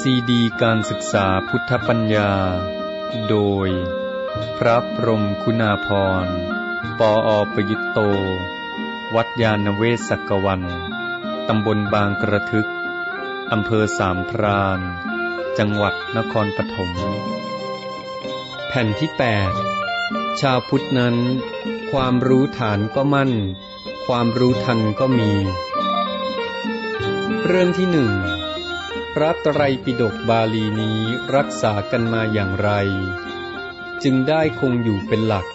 ซีดีการศึกษาพุทธปัญญา โดย พระพรมคุณาพร ปออประยุตโต วัดยาณเวศกวัน ตำบลบางกระทึก อำเภอสามพรานจังหวัดนครปฐม แผ่นที่ 8 ชาวพุทธนั้น ความรู้ฐานก็มั่น ความรู้ทันก็มี เรื่องที่หนึ่ง พระไตรปิฎกบาลีนี้รักษากันมาอย่างไร จึงได้คงอยู่เป็นหลัก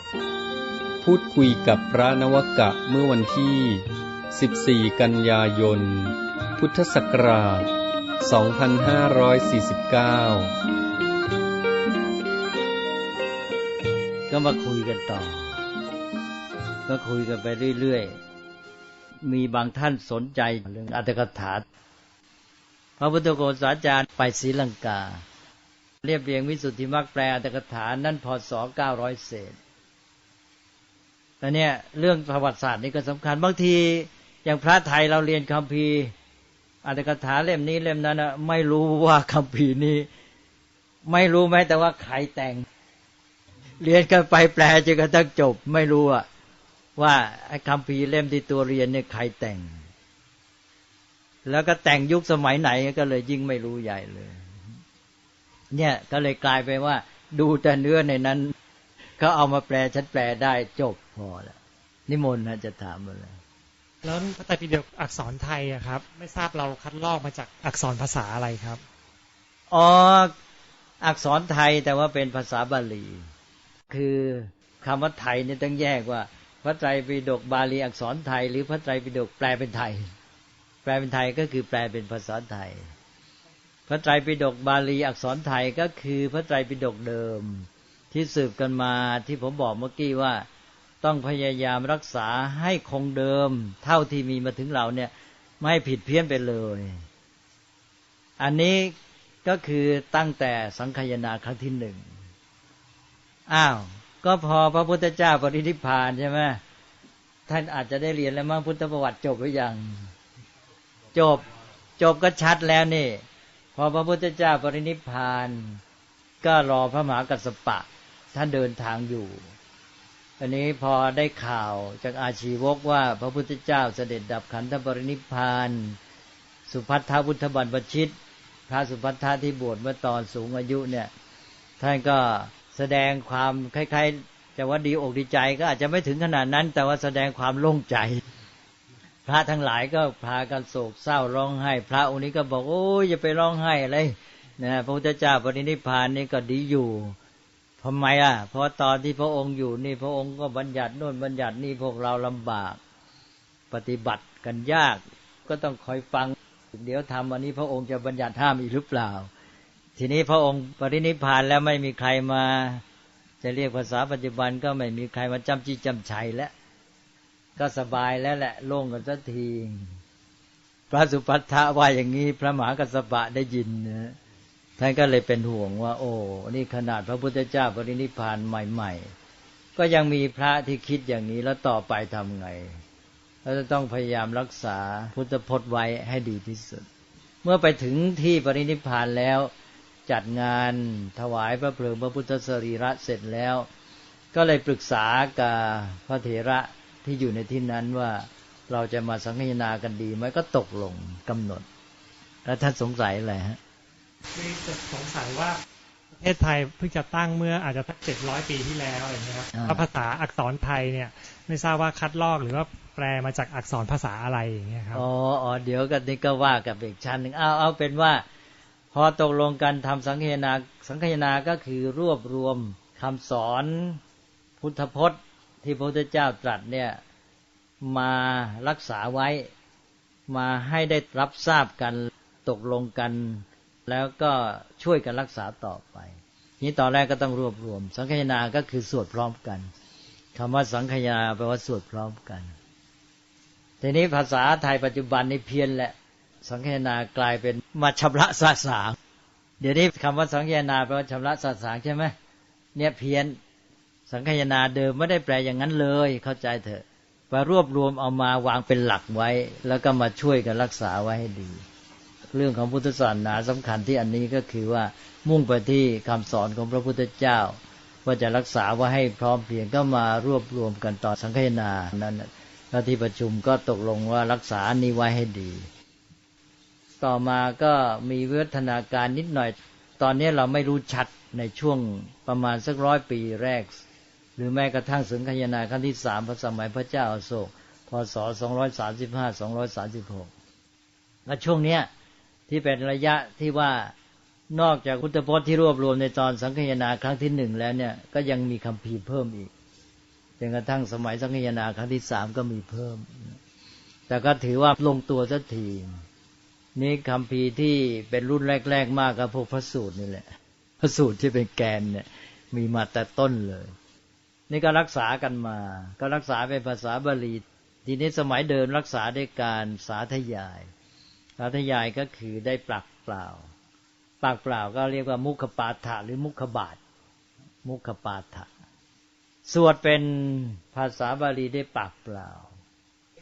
พูดคุยกับพระนวกะเมื่อวันที่ 14 กันยายน พุทธศักราช 2549 ก็มาคุยกันต่อ ก็คุยกันไปเรื่อยๆ มีบางท่านสนใจเรื่องอัตถกถา ระพุทธโฆษาจารย์ไปศรีลังกา เรียบเรียงวิสุทธิมรรคแปลอัตถกถานั่นพศเก้าร้อยเศษแต่เนี่ยเรื่องประวัติศาสตร์นี่ก็สำคัญบางทีอย่างพระไทยเราเรียนคัมภีร์อัตถกถาเล่มนี้เล่มนั้นนะไม่รู้ว่าคัมภีร์นี้ ไม่รู้แม้แต่ว่าใครแต่ง เรียนกันไปแปลจนกระทั่งจบ ไม่รู้อะว่าไอ้คัมภีร์เล่มที่ตัวเรียนเนี่ยใครแต่ง แล้วก็แต่งยุคสมัยไหนก็เลยยิ่งไม่รู้ใหญ่เลย เนี่ยก็เลยกลายไปว่า ดูแต่เนื้อในนั้นเขาเอามาแปลฉันแปลได้จบพอแล้วนิมนต์นะจะถามมาเลยแล้วพระไตรปิฎกอักษรไทยอะครับ ไม่ทราบเราคัดลอกมาจากอักษรภาษาอะไรครับอ๋ออักษรไทยแต่ว่าเป็นภาษาบาลี คือคำว่าไทยเนี่ยต้องแยกว่า พระไตรปิฎกบาลีอักษรไทย หรือพระไตรปิฎกแปลเป็นไทย แปลเป็นไทยก็คือแปลเป็นภาษาไทย พระไตรปิฎกบาลีอักษรไทยก็คือพระไตรปิฎกเดิม ที่สืบกันมาที่ผมบอกเมื่อกี้ว่า ต้องพยายามรักษาให้คงเดิม เท่าที่มีมาถึงเราเนี่ย ไม่ผิดเพี้ยนไปเลย อันนี้ก็คือตั้งแต่สังคยนาครั้งที่หนึ่งอ้าว ก็พอพระพุทธเจ้าปรินิพพานใช่ไหมท่านอาจจะได้เรียนแล้วมั้งพุทธประวัติจบหรือยัง จบ จบก็ชัดแล้วนี่ พอพระพุทธเจ้าปรินิพพานก็รอพระมหากัสปะ ท่านเดินทางอยู่ อันนี้พอได้ข่าวจากอาชีวกว่าพระพุทธเจ้าเสด็จดับขันธปรินิพพาน สุพัทธพุทธบัณฑชิต พระสุพัทธะที่บวชเมื่อตอนสูงอายุเนี่ย ท่านก็แสดงความคล้ายๆจะว่าดีอกดีใจก็อาจจะไม่ถึงขนาดนั้น แต่ว่าแสดงความโล่งใจ พระทั้งหลายก็พากันโศกเศร้าร้องไห้ พระองค์นี้ก็บอกโอ้ยอย่าไปร้องไห้อะไรนะพระพุทธเจ้าปรินิพานนี่ก็ดีอยู่ทำไมอะเพราะตอนที่พระองค์อยู่นี่พระองค์ก็บัญญัติโน่นบัญญัตินี่พวกเราลำบาก ปฏิบัติกันยาก ก็ต้องคอยฟัง เดี๋ยวทำวันนี้พระองค์จะบัญญัติห้ามอีกหรือเปล่า ทีนี้พระองค์ปรินิพพานแล้วไม่มีใครมา จะเรียกภาษาปัจจุบันก็ไม่มีใครมาจำจี้จำชัยแล้ว ก็สบายแล้วแหละโล่งกันสักทีพระสุปัฏฐะว่าอย่างนี้พระมหากัสสปะได้ยินนะท่านก็เลยเป็นห่วงว่า โอ้นี่ขนาดพระพุทธเจ้าปรินิพานใหม่ ๆ ก็ยังมีพระที่คิดอย่างนี้แล้วต่อไปทำไงเราจะต้องพยายามรักษาพุทธพจน์ไว้ให้ดีที่สุด เมื่อไปถึงที่ปรินิพพานแล้ว จัดงานถวายพระเพลิงพระพุทธสรีระเสร็จแล้ว ก็เลยปรึกษากับพระเถระ ที่อยู่ในที่นั้นว่าเราจะมาสังฆนากันดีไหมก็ตกลงกำหนด แล้วท่านสงสัยอะไรฮะคือจะสงสัยว่าประเทศไทยเพิ่งจะตั้งเมื่ออาจจะสักเจ็ดร้อยปีที่แล้วอย่างนี้ครับอ่าว่าภาษาอักษรไทยเนี่ย ไม่ทราบว่าคัดลอกหรือว่าแปลมาจากอักษรภาษาอะไรอย่างเงี้ยครับอ๋ออ๋อเดี๋ยวกันนี่ก็ว่ากับอีกชั้นหนึ่งเอาเอาเป็นว่า พอตกลงกันทำสังฆนาสังฆนาก็คือรวบรวมคำสอนพุทธพจน์ ที่พระพุทธเจ้าตรัสเนี่ยมารักษาไว้มาให้ได้รับทราบกันตกลงกัน แล้วก็ช่วยกันรักษาต่อไป นี้ตอนแรกก็ต้องรวบรวม สังฆนาก็คือสวดพร้อมกันคำว่าสังฆนาแปลว่าสวดพร้อมกันทีนี้ภาษาไทยปัจจุบันนี่เพี้ยนแหละ สังฆนากลายเป็นมาชำระสาสางเดี๋ยวนี้คำว่าสังฆนาแปลว่าชำระสาสางใช่ไหมเนี่ยเพี้ยน สังฆนาเดิมไม่ได้แปลอย่างนั้นเลย เข้าใจเถอะมารวบรวมเอามาวางเป็นหลักไว้ แล้วก็มาช่วยกันรักษาไว้ให้ดี เรื่องของพุทธศาสนาสำคัญที่อันนี้ก็คือว่ามุ่งไปที่คำสอนของพระพุทธเจ้า ว่าจะรักษาไว่าให้พร้อมเพียงก็มารวบรวมกันต่อสังฆนานั้นแล้วที่ประชุมก็ตกลงว่ารักษานี้ไว้ให้ดี ต่อมาก็มีวิวัฒนาการนิดหน่อย ตอนนี้เราไม่รู้ชัดในช่วงประมาณสักร้อยปีแรก หรือแม้กระทั่งสังฆนาครั้งที่สามพระสมัยพระเจ้าอโศกพศสองร้อยสามสิบห้าสองร้อยสามสิบหกและช่วงเนี้ยที่เป็นระยะที่ว่านอกจากพุทธพจน์ที่รวบรวมในตอนสังคยนาครั้งที่หนึ่งแล้วเนี่ยก็ยังมีคำพีเพิ่มอีกจนกระทั่งสมัยสังคยนาครั้งที่สามก็มีเพิ่ม แต่ก็ถือว่าลงตัวสักทีนี่คำพีที่เป็นรุ่นแรก ๆ มากกับพวกพระสูตรนี่แหละ พระสูตรที่เป็นแกนเนี่ยมีมาแต่ต้นเลย นี่ก็รักษากันมา ก็รักษาเป็นภาษาบาลีทีนี้สมัยเดิมรักษาด้วยการสาธยาย สาธยายก็คือได้ปลักเปล่า ปากเปล่าก็เรียกว่ามุขปาฐะหรือมุขบาท มุขปาฐะสวดเป็นภาษาบาลีได้ปากเปล่า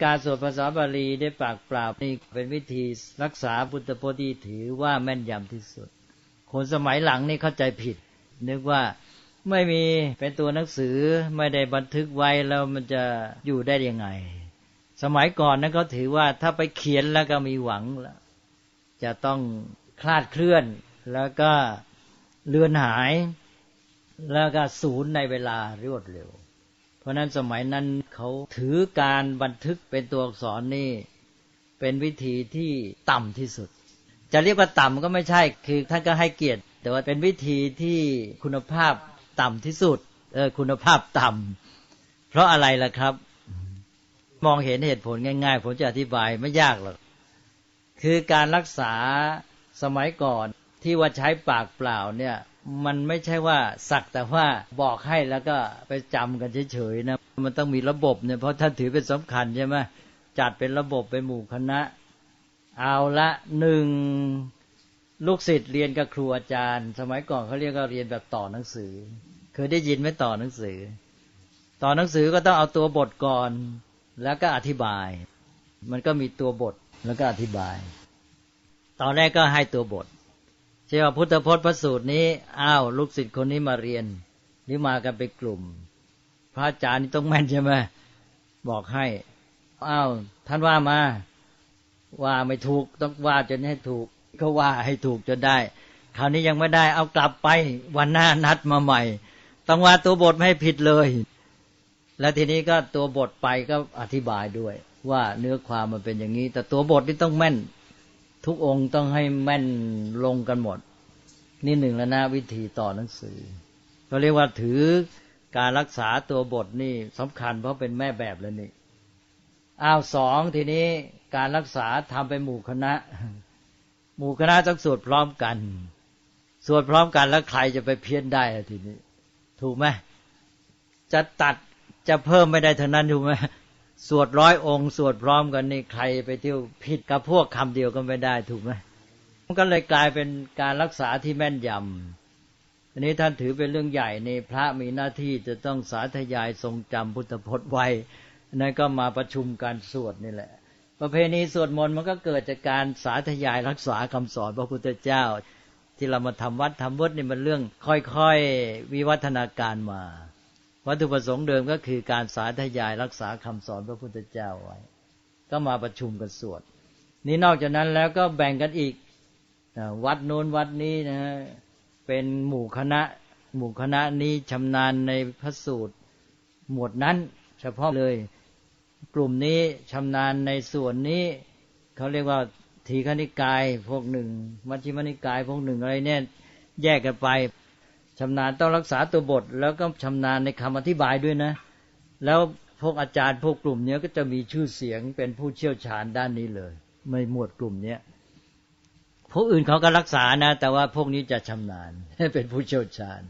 การสวดภาษาบาลีได้ปากเปล่านี่เป็นวิธีรักษาพุทธพจน์ที่ถือว่าแม่นยำที่สุด คนสมัยหลังนี่เข้าใจผิด นึกว่า ไม่มีเป็นตัวหนังสือไม่ได้บันทึกไว้แล้วมันจะอยู่ได้ยังไง สมัยก่อนนั้นเขาถือว่าถ้าไปเขียนแล้วก็มีหวังแล้วจะต้องคลาดเคลื่อนแล้วก็เลือนหาย แล้วก็ศูนย์ในเวลารวดเร็ว เพราะนั้นสมัยนั้นเขาถือการบันทึกเป็นตัวอักษรนี่เป็นวิธีที่ต่ำที่สุด จะเรียกว่าต่ำก็ไม่ใช่คือท่านก็ให้เกียรติ แต่ว่าเป็นวิธีที่คุณภาพ ต่ำที่สุด เออ คุณภาพต่ำเพราะอะไรล่ะครับ มองเห็นเหตุผลง่าย ๆ ผมจะอธิบายไม่ยากหรอกคือการรักษาสมัยก่อนที่ว่าใช้ปากเปล่าเนี่ย มันไม่ใช่ว่าสักแต่ว่าบอกให้แล้วก็ไปจำกันเฉยๆนะมันต้องมีระบบเนี่ยเพราะท่านถือเป็นสำคัญใช่ไหมจัดเป็นระบบเป็นหมู่คณะ เอาละหนึ่งลูกศิษย์เรียนกับครูอาจารย์ สมัยก่อนเขาเรียกว่าเรียนแบบต่อหนังสือ เคยได้ยินไหมต่อหนังสือ ต่อหนังสือก็ต้องเอาตัวบทก่อน แล้วก็อธิบาย มันก็มีตัวบทแล้วก็อธิบาย ตอนแรกก็ให้ตัวบทเช่ว่าพุทธพจน์พระสูตรนี้อ้าวลูกศิษย์คนนี้มาเรียนหรือมากันเป็นกลุ่ม พระอาจารย์นี่ต้องแม่นใช่ไหมบอกให้อ้าวท่านว่ามา ว่าไม่ถูกต้องว่าจนให้ถูกก็ว่าให้ถูกจนได้ คราวนี้ยังไม่ได้ เอากลับไปวันหน้านัดมาใหม่ ต้องว่าตัวบทไม่ให้ผิดเลย แล้วทีนี้ก็ตัวบทไปก็อธิบายด้วย ว่าเนื้อความมันเป็นอย่างนี้ แต่ตัวบทนี่ต้องแม่น ทุกองค์ต้องให้แม่นลงกันหมด นี่หนึ่งแล้วนะวิธีต่อหนังสือก็เรียกว่าถือการรักษาตัวบทนี่สำคัญเพราะเป็นแม่แบบแล้วนี่อ้าวสองทีนี้การรักษาทำไปหมู่คณะ หมู่คณะต้องสวดพร้อมกันสวดพร้อมกันแล้วใครจะไปเพี้ยนได้ทีนี้ ถูกไหมจะตัดจะเพิ่มไม่ได้เท่านั้นถูกไหมสวดร้อยองค์ สวดพร้อมกันนี่ใครไปเที่ยวผิดกับพวกคำเดียวก็ไม่ได้ถูกไหมมันก็เลยกลายเป็นการรักษาที่แม่นยำอันนี้ท่านถือเป็นเรื่องใหญ่ในพระมีหน้าที่จะต้องสาธยายทรงจำพุทธพจน์ไว้นั่นก็มาประชุมการสวดนี่แหละ ประเพณีสวดมนต์มันก็เกิดจากการสาธยายรักษาคำสอนพระพุทธเจ้า ที่เรามาทำวัดทำวัดนี่มันเรื่องค่อยๆ วิวัฒนาการมา วัตถุประสงค์เดิมก็คือการสาธยายรักษาคำสอนพระพุทธเจ้าไว้ ก็มาประชุมกันสวด นี่นอกจากนั้นแล้วก็แบ่งกันอีกวัดโน้นวัดนี้นะฮะเป็นหมู่คณะ หมู่คณะนี้ชำนาญในพระสูตร หมวดนั้น เฉพาะเลย กลุ่มนี้ชำนาญในส่วนนี้เขาเรียกว่า ทีฆนิกายพวกหนึ่งมัชฌิมนิกายพวกหนึ่งอะไรเนี่ยแยกกันไปชำนาญต้องรักษาตัวบท แล้วก็ชำนาญในคำอธิบายด้วยนะ แล้วพวกอาจารย์พวกกลุ่มนี้ก็จะมีชื่อเสียงเป็นผู้เชี่ยวชาญด้านนี้เลยไม่หมวดกลุ่มเนี้ยพวกอื่นเขาก็รักษานะ แต่ว่าพวกนี้จะชำนาญเป็นผู้เชี่ยวชาญ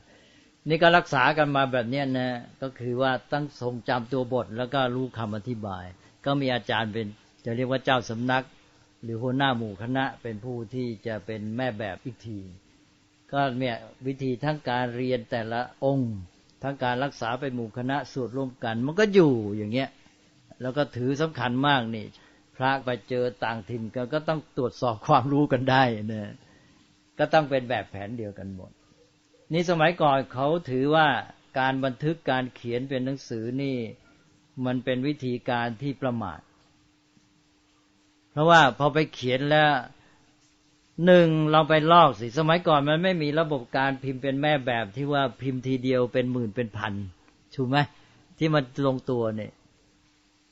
นี่ก็รักษากันมาแบบนี้นะ ก็คือว่าตั้งทรงจำตัวบท แล้วก็รู้คำอธิบาย ก็มีอาจารย์เป็นจะเรียกว่าเจ้าสำนัก หรือหัวหน้าหมู่คณะเป็นผู้ที่จะเป็นแม่แบบอีกที ก็เนี่ยวิธีทั้งการเรียนแต่ละองค์ ทั้งการรักษาไปหมู่คณะสวดร่วมกัน มันก็อยู่อย่างเงี้ยแล้วก็ถือสำคัญมากนี่ พระไปเจอต่างถิ่นกันก็ต้องตรวจสอบความรู้กันได้นะก็ต้องเป็นแบบแผนเดียวกันหมด นี่สมัยก่อนเขาถือว่าการบันทึกการเขียนเป็นหนังสือนี่ มันเป็นวิธีการที่ประมาท เพราะว่าพอไปเขียนแล้วหนึ่งเราไปลอกสิ สมัยก่อนมันไม่มีระบบการพิมพ์เป็นแม่แบบที่ว่าพิมพ์ทีเดียวเป็นหมื่นเป็นพันถูกไหมที่มันลงตัวเนี่ย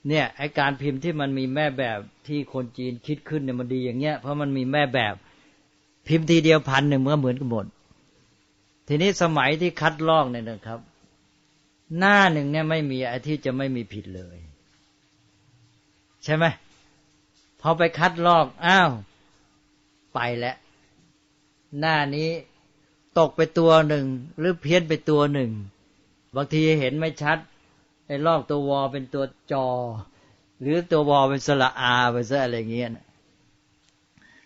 เนี่ยไอการพิมพ์ที่มันมีแม่แบบที่คนจีนคิดขึ้นเนี่ยมันดีอย่างเงี้ยเพราะมันมีแม่แบบ พิมพ์ทีเดียวพันหนึ่งมันก็เหมือนกันหมด ทีนี้สมัยที่คัดลอกเนี่ยนะครับ หน้าหนึ่งเนี่ยไม่มีไอที่จะไม่มีผิดเลย ใช่ไหม พอไปคัดลอกอ้าว ไปแล้ว หน้านี้ตกไปตัวหนึ่ง หรือเพี้ยนไปตัวหนึ่ง บางทีเห็นไม่ชัดไอ้ลอกตัววอเป็นตัวจอ หรือตัววอเป็นสระอาไปซะอะไรเงี้ย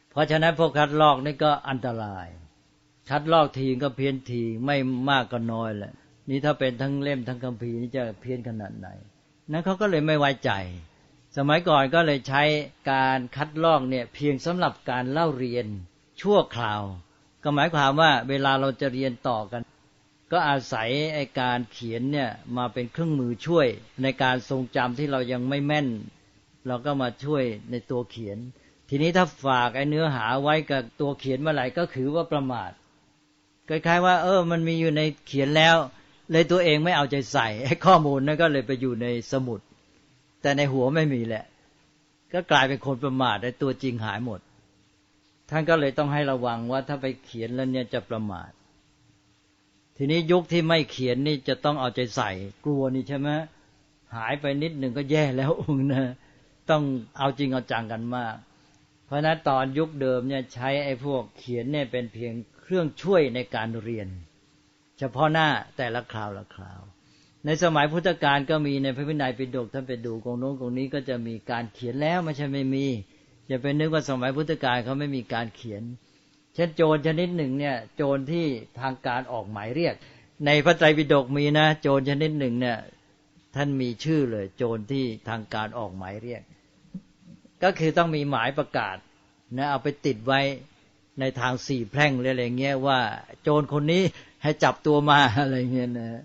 เพราะฉะนั้นพวกคัดลอกนี่ก็อันตราย คัดลอกทีก็เพี้ยนทีไม่มากก็น้อยแหละนี่ถ้าเป็นทั้งเล่มทั้งคัมภีร์นี่จะเพี้ยนขนาดไหน นั้นเขาก็เลยไม่ไว้ใจ สมัยก่อนก็เลยใช้การคัดลอกเนี่ยเพียงสำหรับการเล่าเรียนชั่วคราว ก็หมายความว่าเวลาเราจะเรียนต่อกัน ก็อาศัยไอการเขียนเนี่ยมาเป็นเครื่องมือช่วยในการทรงจำที่เรายังไม่แม่น เราก็มาช่วยในตัวเขียน ทีนี้ถ้าฝากไอเนื้อหาไว้กับตัวเขียนเมื่อไหร่ก็คือว่าประมาทคล้ายๆว่า เออ มันมีอยู่ในเขียนแล้ว เลยตัวเองไม่เอาใจใส่ไอ้ข้อมูลนั่นก็เลยไปอยู่ในสมุด แต่ในหัวไม่มีแหละ ก็กลายเป็นคนประมาทในตัวจริงหายหมด ท่านก็เลยต้องให้ระวังว่าถ้าไปเขียนแล้วเนี่ยจะประมาท ทีนี้ยุคที่ไม่เขียนนี่จะต้องเอาใจใส่ กลัวนี่ใช่ไหมหายไปนิดหนึ่งก็แย่แล้วองค์นะต้องเอาจริงเอาจังกันมาก เพราะนั้นตอนยุคเดิมเนี่ยใช้ไอ้พวกเขียนเนี่ยเป็นเพียงเครื่องช่วยในการเรียน เฉพาะหน้าแต่ละคราวละคราว ในสมัยพุทธกาลก็มีในพระวินัยปิฎกท่านไปดูกองโน้นกองนี้ก็จะมีการเขียนแล้วไม่ใช่ไม่มีอย่าไปนึกว่าสมัยพุทธกาลเขาไม่มีการเขียน เช่นโจรชนิดหนึ่งเนี่ย โจรที่ทางการออกหมายเรียก ในพระไตรปิฎกมีนะ โจรชนิดหนึ่งเนี่ย ท่านมีชื่อเลย โจรที่ทางการออกหมายเรียก ก็คือต้องมีหมายประกาศนะเอาไปติดไว้ในทางสี่แพร่งอะไรเงี้ยว่า โจรคนนี้ให้จับตัวมาอะไรเงี้ยนะ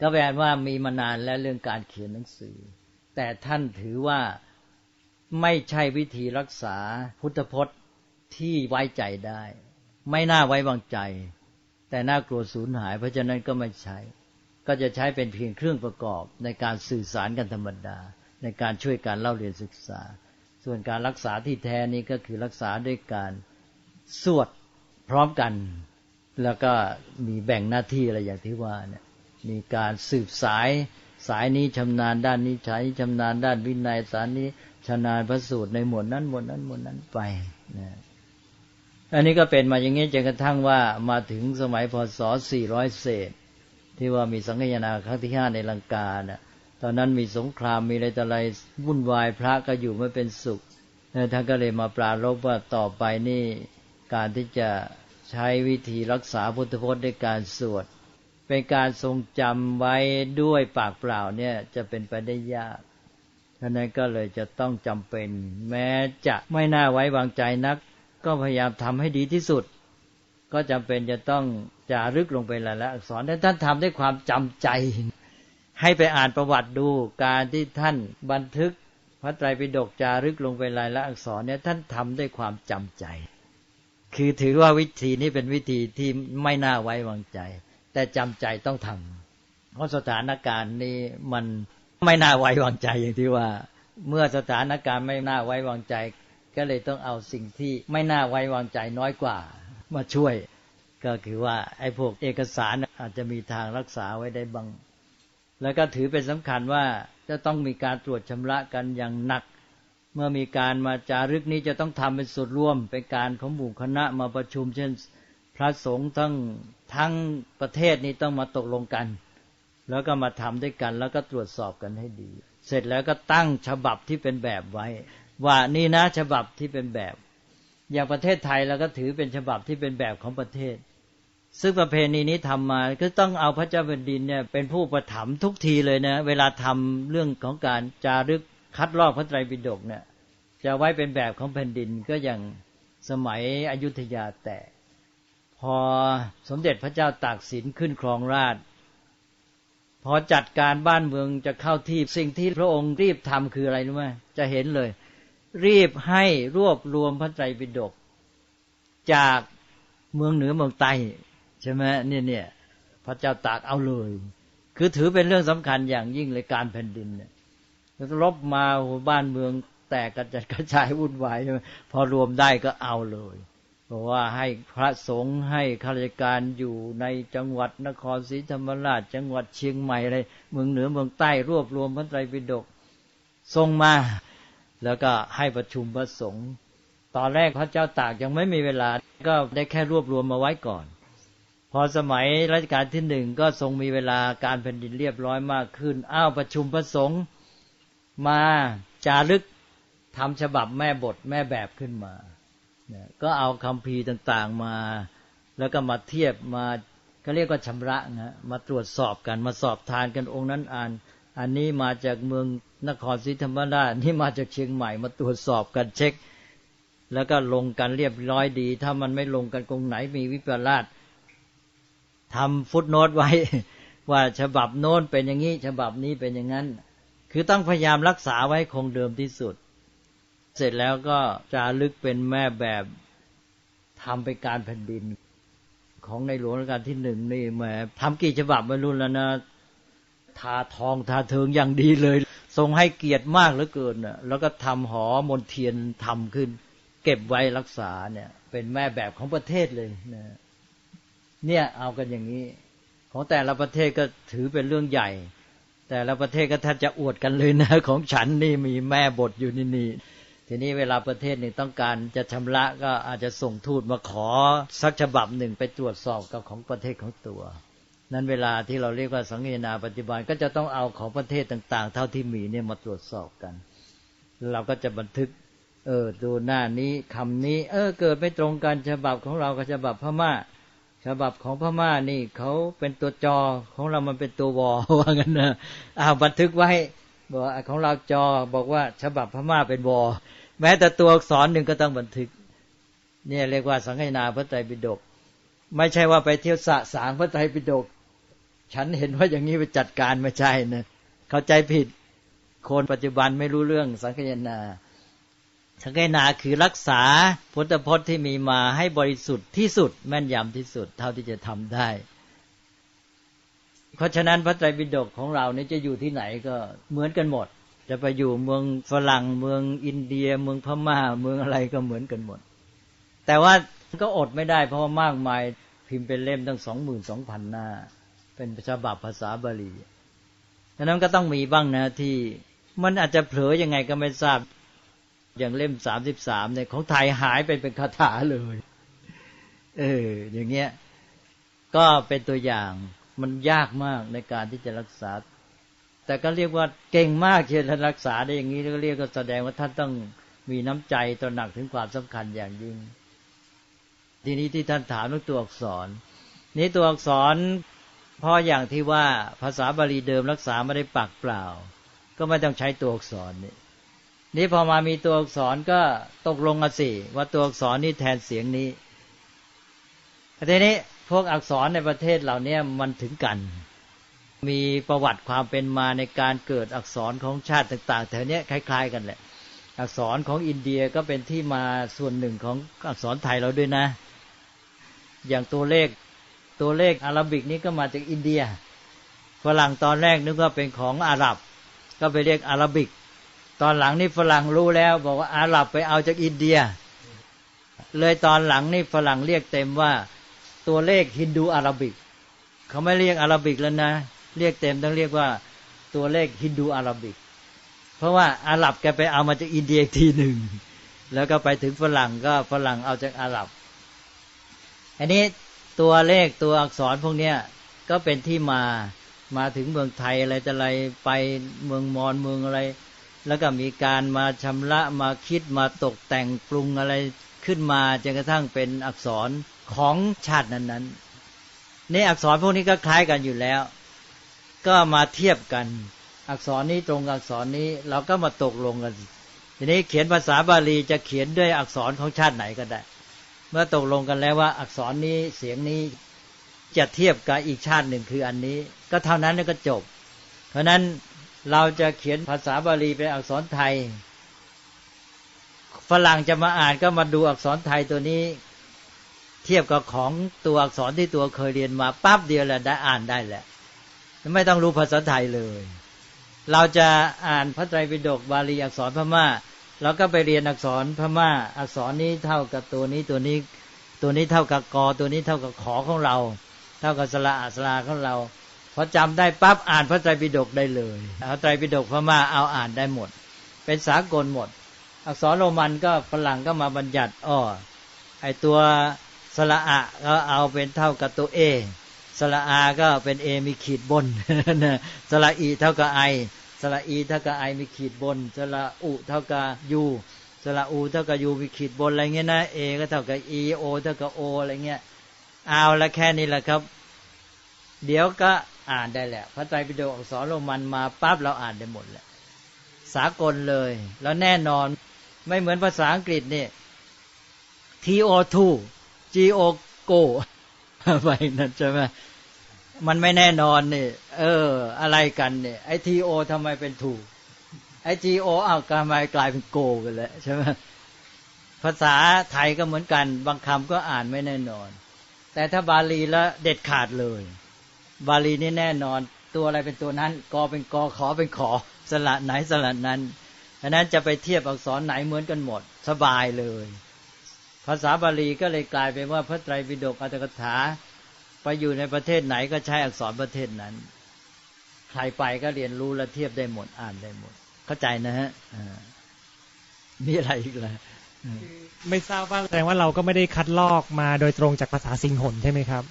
ก็แปลว่ามีมานานแล้วเรื่องการเขียนหนังสือ แต่ท่านถือว่าไม่ใช่วิธีรักษาพุทธพจน์ที่ไว้ใจได้ ไม่น่าไว้วางใจ แต่น่ากลัวสูญหาย เพราะฉะนั้นก็ไม่ใช้ ก็จะใช้เป็นเพียงเครื่องประกอบในการสื่อสารกันธรรมดา ในการช่วยการเล่าเรียนศึกษา ส่วนการรักษาที่แท้นี้ก็คือรักษาด้วยการสวดพร้อมกัน แล้วก็มีแบ่งหน้าที่อะไรอย่างที่ว่าเนี่ย มีการสืบสายสายนี้ชำนาญด้านนี้ใช้ชำนาญด้านวินัยสารนี้ชำนาญพระสูตรในหมวดนั้นหมวดนั้นหมวดนั้นไปนะอันนี้ก็เป็นมาอย่างนี้จนกระทั่งว่ามาถึงสมัยพศ 400 เศษ ที่ว่ามีสังฆยนาครั้งที่ห้าในลังกานะตอนนั้นมีสงครามมีอะไรต่ออะไรวุ่นวายพระก็อยู่ไม่เป็นสุขท่านก็เลยมาปราลบว่าต่อไปนี่การที่จะใช้วิธีรักษาพุทธพจน์ด้วยการสวด เป็นการทรงจำไว้ด้วยปากเปล่าเนี่ยจะเป็นไปได้ยากท่านั้นก็เลยจะต้องจำเป็น แม้จะไม่น่าไว้วางใจนัก ก็พยายามทำให้ดีที่สุด ก็จำเป็นจะต้องจารึกลงไปหลายๆอักษรแต่ท่านทำด้วยความจำใจ ให้ไปอ่านประวัติดูการที่ท่านบันทึกพระไตรปิฎกจารึกลงไปลายละอักษรเนี่ยท่านทำด้วยความจำใจ คือถือว่าวิธีนี้เป็นวิธีที่ไม่น่าไว้วางใจ แต่จำใจต้องทำเพราะสถานการณ์นี้มันไม่น่าไว้วางใจอย่างที่ว่า เมื่อสถานการณ์ไม่น่าไว้วางใจ ก็เลยต้องเอาสิ่งที่ไม่น่าไว้วางใจน้อยกว่า มาช่วย ก็คือว่าไอ้พวกเอกสารอาจจะมีทางรักษาไว้ได้บางแล้วก็ถือเป็นสำคัญว่าจะต้องมีการตรวจชำระกันอย่างหนัก เมื่อมีการมาจารึกนี้จะต้องทำเป็นส่วนร่วมเป็นการของหมู่คณะมาประชุมเช่น พระสงฆ์ทั้ง ทั้งประเทศนี้ต้องมาตกลงกัน แล้วก็มาทำด้วยกัน แล้วก็ตรวจสอบกันให้ดี เสร็จแล้วก็ตั้งฉบับที่เป็นแบบไว้ ว่านี่นะฉบับที่เป็นแบบ อย่างประเทศไทยเราก็ถือเป็นฉบับที่เป็นแบบของประเทศ ซึ่งประเพณีนี้ทำมาก็ต้องเอาพระเจ้าแผ่นดินเนี่ยเป็นผู้ประถมทุกทีเลยนะเวลาทำเรื่องของการจารึกคัดลอกพระไตรปิฎกเนี่ยจะไว้เป็นแบบของแผ่นดินก็อย่างสมัยอยุธยาแต่ พอสมเด็จพระเจ้าตากสินขึ้นครองราช พอจัดการบ้านเมืองจะเข้าที่สิ่งที่พระองค์รีบทำคืออะไรรู้ไหมจะเห็นเลย รีบให้รวบรวมพระไตรปิฎกจากเมืองเหนือเมืองใต้ใช่ไหมเนี่ยเนี่ยพระเจ้าตากเอาเลย คือถือเป็นเรื่องสำคัญอย่างยิ่งเลยการแผ่นดินเนี่ยรบมาบ้านเมืองแตกกระจัดกระจายวุ่นวายใช่ไหมพอรวมได้ก็เอาเลย เพราะว่าให้พระสงฆ์ให้ข้าราชการอยู่ในจังหวัดนครศรีธรรมราช จังหวัดเชียงใหม่อะไรเมืองเหนือเมืองใต้รวบรวมพระไตรปิฎกส่งมา แล้วก็ให้ประชุมพระสงฆ์ตอนแรกพระเจ้าตากยังไม่มีเวลา ก็ได้แค่รวบรวมมาไว้ก่อน พอสมัยรัชกาลที่หนึ่งก็ทรงมีเวลาการแผ่นดินเรียบร้อยมากขึ้น อ้าวประชุมพระสงฆ์มาจารึกทำฉบับแม่บทแม่แบบขึ้นมา ก็เอาคำพีต่างๆมา แล้วก็มาเทียบมาก็เรียกว่าชำระนะมาตรวจสอบกันมาสอบทานกันองค์นั้นอ่าน อันนี้มาจากเมืองนครศรีธรรมราชนี่มาจากเชียงใหม่มาตรวจสอบกันเช็ค แล้วก็ลงกันเรียบร้อยดี ถ้ามันไม่ลงกันตรงไหนมีวิปลาสทำฟุตโนตไว้ ว่าฉบับโน้นเป็นอย่างนี้ฉบับนี้เป็นอย่างนั้น คือต้องพยายามรักษาไว้คงเดิมที่สุด เสร็จแล้วก็จารึกเป็นแม่แบบทำเป็นการแผ่นดิน ของในหลวงรัชกาลที่หนึ่งนี่แหมทำกี่ฉบับไม่รู้แล้วนะทาทองทาเทิงอย่างดีเลย ทรงให้เกียรติมากเหลือเกินนะแล้วก็ทำหอมนเทียนทำขึ้น เก็บไว้รักษาเนี่ย เป็นแม่แบบของประเทศเลยนะเนี่ยเอากันอย่างนี้ ของแต่ละประเทศก็ถือเป็นเรื่องใหญ่ แต่ละประเทศก็แทบจะอวดกันเลยนะ ของฉันนี่มีแม่บทอยู่นี่นี่ ทีนี้เวลาประเทศหนึ่งต้องการจะชำระก็อาจจะส่งทูตมาขอสักฉบับหนึ่งไปตรวจสอบกับของประเทศของตัว นั้นเวลาที่เราเรียกว่าสังเกนาปัจจุบันก็จะต้องเอาของประเทศต่าง ๆ เท่าที่มีเนี่ยมาตรวจสอบกัน เราก็จะบันทึก เออดูหน้านี้คำนี้ เออ เกิดไม่ตรงกันฉบับของเรากับฉบับพม่าฉบับของพม่านี่เขาเป็นตัวจอของเรามันเป็นตัววอว่างั้นนะอ้าวบันทึกไว้ บอกของเราจอบอกว่า ฉบับพม่าเป็นวอแม้แต่ตัวอักษรหนึ่งก็ต้องบันทึก เนี่ยเรียกว่าสังฆนาพระไตรปิฎกไม่ใช่ว่าไปเที่ยวสะสางพระไตรปิฎกฉันเห็นว่าอย่างนี้ไปจัดการไม่ใช่นะเข้าใจผิดคนปัจจุบันไม่รู้เรื่องสังฆนาสังเกนาคือรักษาพุทธพจน์ที่มีมาให้บริสุทธิ์ที่สุดแม่นยำที่สุด เท่าที่จะทำได้ เพราะฉะนั้นพระไตรปิฎกของเรานี่จะอยู่ที่ไหนก็เหมือนกันหมด จะไปอยู่เมืองฝรั่งเมืองอินเดีย เมืองพม่าเมืองอะไรก็เหมือนกันหมด แต่ว่าก็อดไม่ได้เพราะามากมายพิมพ์เป็นเล่มตั้งสองหมื่นสองพันหน้า เป็นฉบับภาษาบาลีดังนั้นก็ต้องมีบ้างนะที่มันอาจจะเผลอยังไงก็ไม่ทราบ อย่างเล่มสามสิบสามเนี่ยของไทยหายไปเป็นคาถาเลย เออ อย่างเงี้ย ก็เป็นตัวอย่าง มันยากมากในการที่จะรักษา แต่ก็เรียกว่าเก่งมากเช่นรักษาได้อย่างนี้ก็เรียกก็แสดงว่าท่านต้องมีน้ำใจตัวหนักถึงความสำคัญอย่างยิ่ง ทีนี้ที่ท่านถามเรื่องตัวอักษร นี้ตัวอักษรพราะอย่างที่ว่าภาษาบาลีเดิมรักษาไม่ได้ปากเปล่า ก็ไม่ต้องใช้ตัวอักษรนี่นี่พอมามีตัวอักษรก็ตกลงกันสิว่าตัวอักษรนี้แทนเสียงนี้ทีนี้ พวกอักษรในประเทศเหล่านี้มันถึงกัน มีประวัติความเป็นมาในการเกิดอักษรของชาติต่าง ๆแถวนี้คล้าย ๆ กันแหละ อักษรของอินเดียก็เป็นที่มาส่วนหนึ่งของอักษรไทยเราด้วยนะ อย่างตัวเลขตัวเลขอาราบิกนี้ก็มาจากอินเดียฝรั่งตอนแรกนึกว่าเป็นของอาหรับ ก็ไปเรียกอาราบิก ตอนหลังนี่ฝรั่งรู้แล้ว บอกว่าอาหรับไปเอาจากอินเดีย เลยตอนหลังนี่ฝรั่งเรียกเต็มว่า ตัวเลขฮินดูอาราบิก เขาไม่เรียกอาราบิกแล้วนะ เรียกเต็มต้องเรียกว่าตัวเลขฮินดูอาราบิก เพราะว่าอาหรับแกไปเอามาจากอินเดียทีหนึ่ง แล้วก็ไปถึงฝรั่งก็ฝรั่งเอาจากอาหรับ อันนี้ตัวเลขตัวอักษรพวกเนี้ยก็เป็นที่มามาถึงเมืองไทยอะไรจะอะไรไปเมืองมอญเมืองอะไร แล้วก็มีการมาชำระมาคิดมาตกแต่งปรุงอะไรขึ้นมาจนกระทั่งเป็นอักษร ของชาตินั้นๆนี่อักษรพวกนี้ก็คล้ายกันอยู่แล้ว ก็มาเทียบกัน อักษรนี้ตรงอักษรนี้เราก็มาตกลงกัน ทีนี้เขียนภาษาบาลีจะเขียนด้วยอักษรของชาติไหนก็ได้ เมื่อตกลงกันแล้วว่า อักษรนี้เสียงนี้จะเทียบกับอีกชาติหนึ่งคืออันนี้ ก็เท่านั้นก็จบ เพราะนั้นเราจะเขียนภาษาบาลีเป็นอักษรไทย ฝรั่งจะมาอ่านก็มาดูอักษรไทยตัวนี้ เทียบกับของตัวอักษรที่ตัวเคยเรียนมาปั๊บเดียวแหละได้อ่านได้แหละไม่ต้องรู้ภาษาไทยเลย เราจะอ่านพระไตรปิฎกบาลีอักษรพม่าเราก็ไปเรียนอักษรพม่า อักษรนี้เท่ากับตัวนี้ตัวนี้ ตัวนี้เท่ากับกอตัวนี้เท่ากับขอของเรา เท่ากับสระอัสราของเราพอจำได้ปั๊บอ่านพระไตรปิฎกได้เลยเอาไตรปิฎกพม่าเอาอ่านได้หมด เป็นสากลหมด อักษรโรมันก็ฝรั่งก็มาบัญญัติอ้อไอตัว สระอะก็เอาเป็นเท่ากับตัวเอสระอาก็เป็นเอมีขีดบนสระอีเท่ากับไอสระอีเท่ากับไอมีขีดบนสระอุเท่ากับยูสระอูเท่ากับยูมีขีดบนอะไรเงี้ยนะ เอก็เท่ากับอีโอเท่ากับโออะไรเงี้ย เอาละแค่นี้แหละครับ เดี๋ยวก็อ่านได้แหละ พระไตรปิฎกอักษรโรมันมาปั๊บเราอ่านได้หมดแหละ สากลเลย แล้วแน่นอนไม่เหมือนภาษาอังกฤษเนี่ย TO2 GO go ไปนั่นใช่ไหมมันไม่แน่นอนนี่เออ อะไรกันเนี่ยไอทีโอทำไมเป็นถูก ไอจีโออ้าวทำไมกลายเป็นโกกันแล้วใช่ไหมภาษาไทยก็เหมือนกัน บางคำก็อ่านไม่แน่นอน แต่ถ้าบาลีแล้วเด็ดขาดเลย บาลีนี่แน่นอน ตัวอะไรเป็นตัวนั้น กอเป็นกอขอเป็นขอสระไหนสระนั้นฉะนั้นจะไปเทียบอักษรไหนเหมือนกันหมด สบายเลย ภาษาบาลีก็เลยกลายเป็นว่าพระไตรปิฎกอัตถกถา ไปอยู่ในประเทศไหนก็ใช้อักษรประเทศนั้น ใครไปก็เรียนรู้และเทียบได้หมดอ่านได้หมด เข้าใจนะฮะมีอะไรอีกล่ะไม่ทราบว่าแสดงว่าเราก็ไม่ได้คัดลอกมาโดยตรงจากภาษาสิงหนใช่ไหมครับ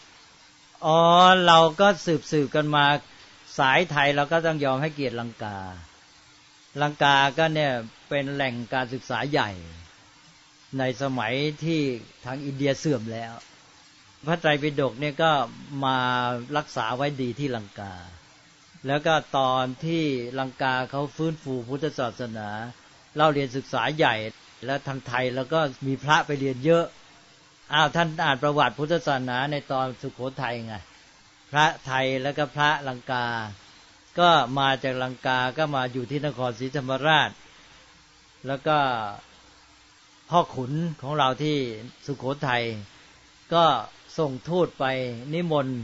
อ๋อเราก็สืบสืบกันมาสายไทยเราก็ต้องยอมให้เกียรติลังกา ลังกาก็เนี่ยเป็นแหล่งการศึกษาใหญ่ ในสมัยที่ทางอินเดียเสื่อมแล้ว พระไตรปิฎกเนี่ยก็มารักษาไว้ดีที่ลังกา แล้วก็ตอนที่ลังกาเขาฟื้นฟูพุทธศาสนาเล่าเรียนศึกษาใหญ่แล้วทางไทยแล้วก็มีพระไปเรียนเยอะอ้าวท่านอ่านประวัติพุทธศาสนาในตอนสุขโขทัยไงพระไทยแล้วก็พระลังกา ก็มาจากลังกาก็มาอยู่ที่นครศรีธรรมราช แล้วก็ พ่อขุนของเราที่สุขโขทัยก็ส่งทูตไปนิมนต์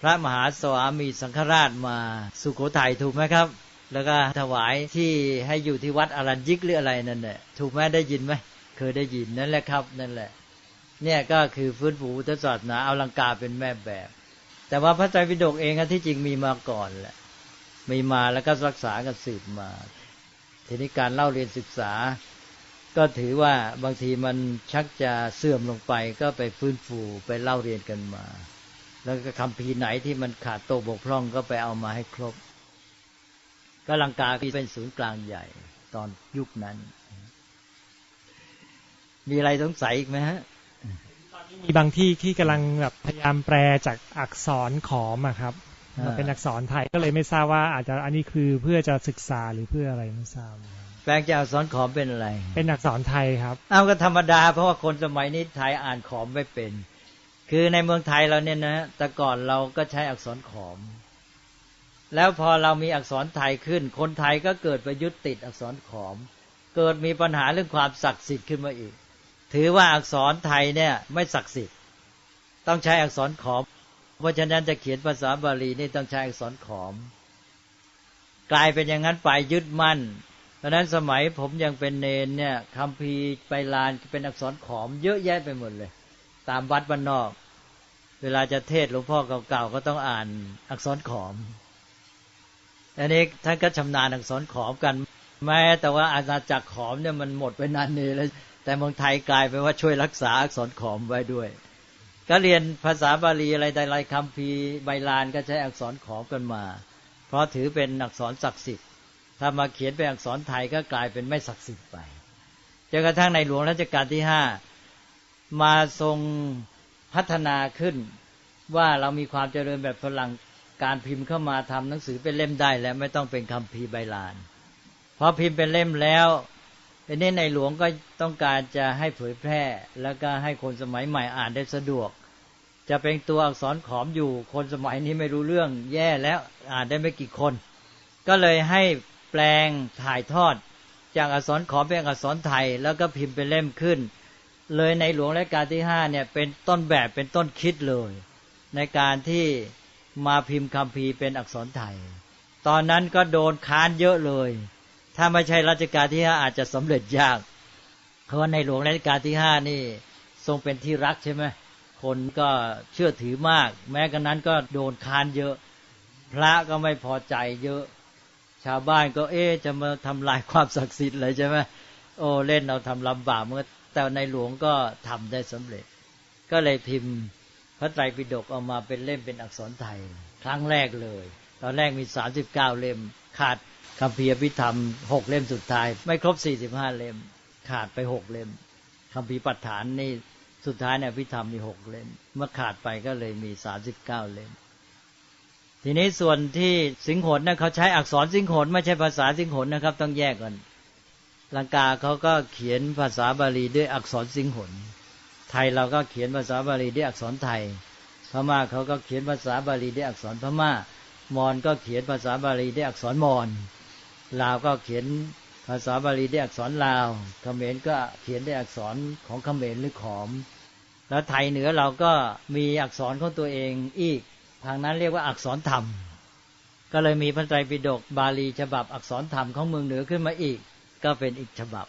พระมหาสวามีสังฆราชมาสุโขทัยถูกไหมครับ แล้วก็ถวายที่ให้อยู่ที่วัดอรัญยิกหรืออะไรนั่นแหละถูกไหมได้ยินไหมเคยได้ยินนั่นแหละครับ นั่นแหละ เนี่ยก็คือฟื้นฟูทศาสนาเอาลังกาเป็นแม่แบบ แต่ว่าพระไตรปิฎกเองที่จริงมีมาก่อนแหละมีมาแล้วก็รักษากันสืบมา ทีนี้การเล่าเรียนศึกษา ก็ถือว่าบางทีมันชักจะเสื่อมลงไป ก็ไปฟื้นฟูไปเล่าเรียนกันมา แล้วก็คำพีไหนที่มันขาดโตบกพร่องก็ไปเอามาให้ครบก็ลังกาเป็นศูนย์กลางใหญ่ตอนยุคนั้น มีอะไรสงสัยอีกไหมฮะตอนนี้มีบางที่ที่กำลังแบบพยายามแปลจากอักษรขอมอะครับมาเป็นอักษรไทยก็เลยไม่ทราบว่าอาจจะอันนี้คือเพื่อจะศึกษาหรือเพื่ออะไรไม่ทราบ แปลงจากอักษรขอมเป็นอะไร เป็นอักษรไทยครับเอาก็ธรรมดา เพราะว่าคนสมัยนี้ไทยอ่านขอมไม่เป็น คือในเมืองไทยเราเนี่ยนะแต่ก่อนเราก็ใช้อักษรขอม แล้วพอเรามีอักษรไทยขึ้น คนไทยก็เกิดไปยึดติดอักษรขอม เกิดมีปัญหาเรื่องความศักดิ์สิทธิ์ขึ้นมาอีก ถือว่าอักษรไทยเนี่ยไม่ศักดิ์สิทธิ์ ต้องใช้อักษรขอม เพราะฉะนั้นจะเขียนภาษาบาลีนี่ต้องใช้อักษรขอม กลายเป็นอย่างนั้นไปยึดมั่น ราะนั้นสมัยผมยังเป็นเนนเนี่ยคำพีไปลานเป็นอักษรขอมเยอะแยะไปหมดเลย ตามวัดบ้านนอก เวลาจะเทศหลวงพ่อเก่าๆก็ต้องอ่านอักษรขอมอันนี้ท่านก็ชำนาญอักษรขอมกันแม้แต่ว่าอาณาจักรขอมเนี่ยมันหมดไปนานนี่แล้ว แต่เมืองไทยกลายไปว่าช่วยรักษาอักษรขอมไว้ด้วย ก็เรียนภาษาบาลีอะไรใดๆคำพีใบลานก็ใช้อักษรขอมกันมา เพราะถือเป็นอักษรศักดิ์สิทธิ์ ถ้ามาเขียนเป็นอักษรไทยก็กลายเป็นไม่ศักดิ์สิทธิ์ไปจนกระทั่งในหลวงรัชกาลที่ห้ามาทรงพัฒนาขึ้นว่าเรามีความเจริญแบบฝรั่งการพิมพ์เข้ามาทำหนังสือเป็นเล่มได้แล้วไม่ต้องเป็นคำพีใบลานพอพิมพ์เป็นเล่มแล้วทีนี้ในหลวงก็ต้องการจะให้เผยแพร่ แล้วก็ให้คนสมัยใหม่อ่านได้สะดวก จะเป็นตัวอักษรขอมอยู่คนสมัยนี้ไม่รู้เรื่องแย่แล้วอ่านได้ไม่กี่คน ก็เลยให้ แปลงถ่ายทอด จากอักษรขอมเป็นอักษรไทย แล้วก็พิมพ์เป็นเล่มขึ้น เลยในหลวงรัชกาลที่ห้าเนี่ยเป็นต้นแบบเป็นต้นคิดเลย ในการที่มาพิมพ์คำพีเป็นอักษรไทย ตอนนั้นก็โดนค้านเยอะเลย ถ้าไม่ใช่รัชกาลที่ห้าอาจจะสำเร็จยาก เพราะว่าในหลวงรัชกาลที่ห้านี่ทรงเป็นที่รักใช่ไหมคนก็เชื่อถือมาก แม้กระนั้นก็โดนค้านเยอะ พระก็ไม่พอใจเยอะ ชาวบ้านก็เอ๊จะมาทำลายความศักดิ์สิทธิ์เลยใช่ไหมโอ้เล่นเราทำลำบากเมื่อแต่ในหลวงก็ทำได้สำเร็จ ก็เลยพิมพ์พระไตรปิฎกออกมาเป็นเล่มเป็นอักษรไทย ครั้งแรกเลย ตอนแรกมีสามสิบเก้าเล่ม ขาดคำพีพิธรรมหกเล่มสุดท้าย ไม่ครบสี่สิบห้าเล่ม ขาดไปหกเล่มคำพีปัฏฐานนี่สุดท้ายเนี่ยพิธรรมมีหกเล่มเมื่อขาดไปก็เลยมีสามสิบเก้าเล่ม ทีนี้ส่วนที่สิงหนนะเขาใช้อักษรสิงหนไม่ใช่ภาษาสิงหนนะครับ ต้องแยกกันลังกาเขาก็เขียนภาษาบาลีด้วยอักษรสิงหนไทยเราก็เขียนภาษาบาลีด้วยอักษรไทย พม่าเขาก็เขียนภาษาบาลีด้วยอักษรพม่ามอญก็เขียนภาษาบาลีด้วยอักษรมอญลาวก็เขียนภาษาบาลีด้วยอักษรลาวเขมรก็เขียนด้วยอักษรของเขมรหรือขอม แล้วไทยเหนือเราก็มีอักษรของตัวเองอีก ทางนั้นเรียกว่าอักษรธรรม ก็เลยมีพระไตรปิฎกบาลีฉบับอักษรธรรมของเมืองเหนือขึ้นมาอีก ก็เป็นอีกฉบับ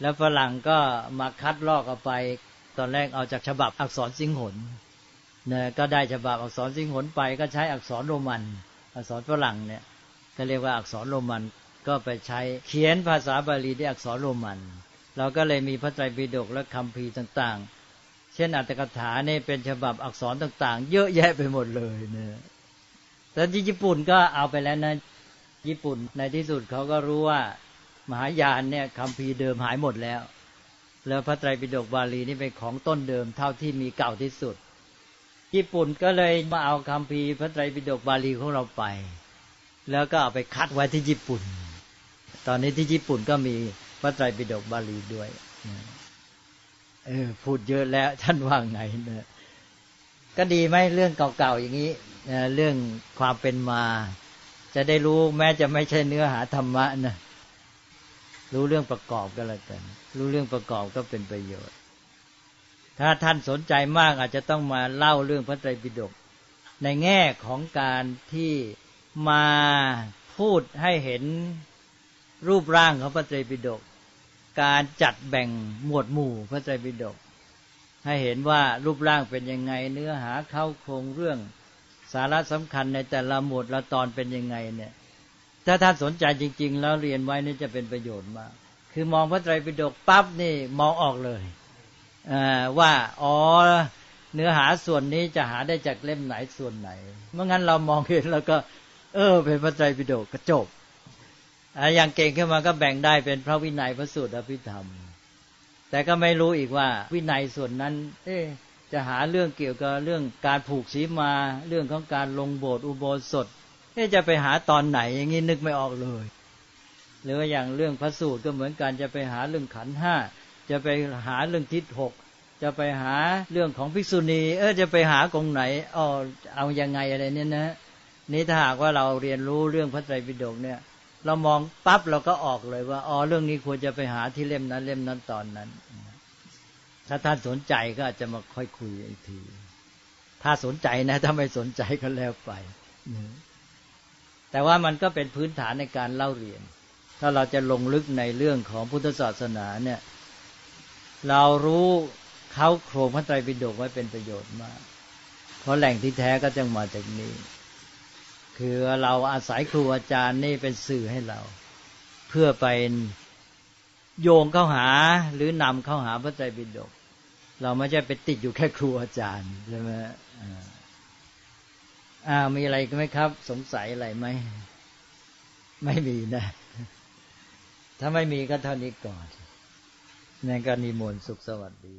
แล้วฝรั่งก็มาคัดลอกเอาไป ตอนแรกเอาจากฉบับอักษรสิงหนเนี่ยก็ได้ฉบับอักษรสิงหนไป ก็ใช้อักษรโรมัน อักษรฝรั่งเนี่ยก็เรียกว่าอักษรโรมันก็ไปใช้เขียนภาษาบาลีด้วยอักษรโรมัน เราก็เลยมีพระไตรปิฎกและคำพีต่างๆ เช่นอัตถกถาเนี่ยเป็นฉบับอักษรต่าง ๆ เยอะแยะไปหมดเลยเนี่ยแต่ที่ญี่ปุ่นก็เอาไปแล้วนะ ญี่ปุ่นในที่สุดเขาก็รู้ว่ามหายานเนี่ยคำพีเดิมหายหมดแล้ว แล้วพระไตรปิฎกบาลีนี่เป็นของต้นเดิมเท่าที่มีเก่าที่สุด ญี่ปุ่นก็เลยมาเอาคำพีพระไตรปิฎกบาลีของเราไป แล้วก็เอาไปคัดไว้ที่ญี่ปุ่น ตอนนี้ที่ญี่ปุ่นก็มีพระไตรปิฎกบาลีด้วย เออพูดเยอะแล้วท่านว่าไงเนี่ยก็ดีไหมเรื่องเก่าๆอย่างนี้เรื่องความเป็นมา จะได้รู้แม้จะไม่ใช่เนื้อหาธรรมะนะรู้เรื่องประกอบก็แล้วกัน รู้เรื่องประกอบก็เป็นประโยชน์ ถ้าท่านสนใจมากอาจจะต้องมาเล่าเรื่องพระไตรปิฎกในแง่ของการที่มาพูดให้เห็นรูปร่างของพระไตรปิฎก การจัดแบ่งหมวดหมู่พระไตรปิฎกให้เห็นว่ารูปร่างเป็นยังไง เนื้อหาเข้าโครงเรื่องสาระสำคัญในแต่ละหมวดละตอนเป็นยังไงเนี่ย ถ้าท่านสนใจจริง ๆ แล้วเรียนไว้นี่จะเป็นประโยชน์มาก คือมองพระไตรปิฎกปั๊บนี่มองออกเลยว่าอ๋อเนื้อหาส่วนนี้จะหาได้จากเล่มไหนส่วนไหนเมื่องั้นเรามองเห็นแล้วก็ เออ เป็นพระไตรปิฎกก็จบ อย่างเก่งขึ้นมาก็แบ่งได้เป็นพระวินัยพระสูตรอภิธรรม แต่ก็ไม่รู้อีกว่าวินัยส่วนนั้น เอ๊จะหาเรื่องเกี่ยวกับเรื่องการผูกศีมาเรื่องของการลงโบสถ์อุโบสถจะไปหาตอนไหนอย่างนี้นึกไม่ออกเลย หรือว่าอย่างเรื่องพระสูตรก็เหมือนกันจะไปหาเรื่องขันห้าจะไปหาเรื่องทิศหกจะไปหาเรื่องของภิกษุณี เออจะไปหากองไหนอ๋อเอายังไงอะไรเนี่ยนะนี่ถ้าหากว่าเราเรียนรู้เรื่องพระไตรปิฎกเนี่ย เรามองปั๊บเราก็ออกเลยว่าอ๋อเรื่องนี้ควรจะไปหาที่เล่มนั้น เล่มนั้นตอนนั้น ถ้าท่านสนใจก็อาจจะมาค่อยคุยอีกที ถ้าสนใจนะ ถ้าไม่สนใจก็แล้วไปแต่ว่ามันก็เป็นพื้นฐานในการเล่าเรียน ถ้าเราจะลงลึกในเรื่องของพุทธศาสนาเนี่ย เรารู้เขาโครงพระไตรปิฎกไว้เป็นประโยชน์มาก เพราะแหล่งที่แท้ก็จะมาจากนี้ คือเราอาศัยครูอาจารย์นี่เป็นสื่อให้เรา เพื่อไปโยงเข้าหาหรือนำเข้าหาพระไตรปิฎกเราไม่ใช่ไปติดอยู่แค่ครูอาจารย์ใช่ไหมอ่ามีอะไรไหมครับ สงสัยอะไรไหมไม่มีนะ ถ้าไม่มีก็เท่านี้ก่อนในการนิมนต์สุขสวัสดี